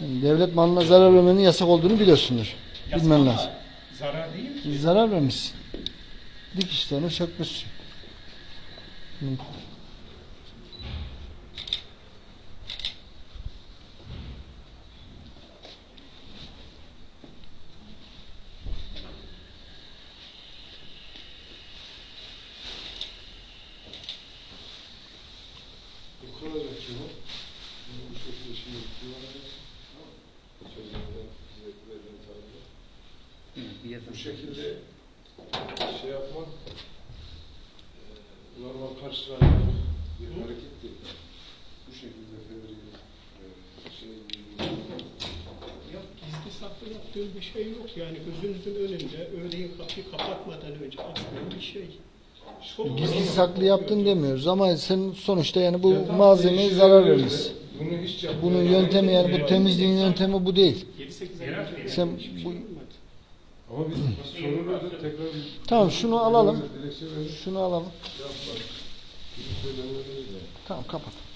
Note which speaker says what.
Speaker 1: Devlet malına zarar vermenin yasak olduğunu biliyorsundur. Bilmen
Speaker 2: Yasak
Speaker 1: lazım.
Speaker 2: ama Zarar değil ki.
Speaker 1: Zarar vermişsin. Dikişlerini sökmüşsün. Hı.
Speaker 3: Yıkılacak şimdi. Bu şekilde şimdi kullanacağız. Tarihte. Bu şekilde şey yapmak e, normal karşılanacak bir hareket değil. Bu şekilde fevri e, şey
Speaker 4: Yok gizli saklı yaptığım bir şey yok. Yani gözünüzün önünde örneğin kapıyı kapatmadan önce aslında bir şey. Çok
Speaker 1: Gizli saklı yaptın demiyoruz ama sen sonuçta yani bu malzemeye zarar vermişsin.
Speaker 3: Bunu hiç
Speaker 1: Bunun yöntemi yani bu temizliğin yöntemi bu değil.
Speaker 4: 7-8 ay
Speaker 2: Yerel
Speaker 4: önce
Speaker 1: Sen
Speaker 4: şey
Speaker 1: bu-.
Speaker 3: Ama biz sorunu da tekrar
Speaker 1: Tamam, şunu alalım. Şunu alalım. Tamam kapat.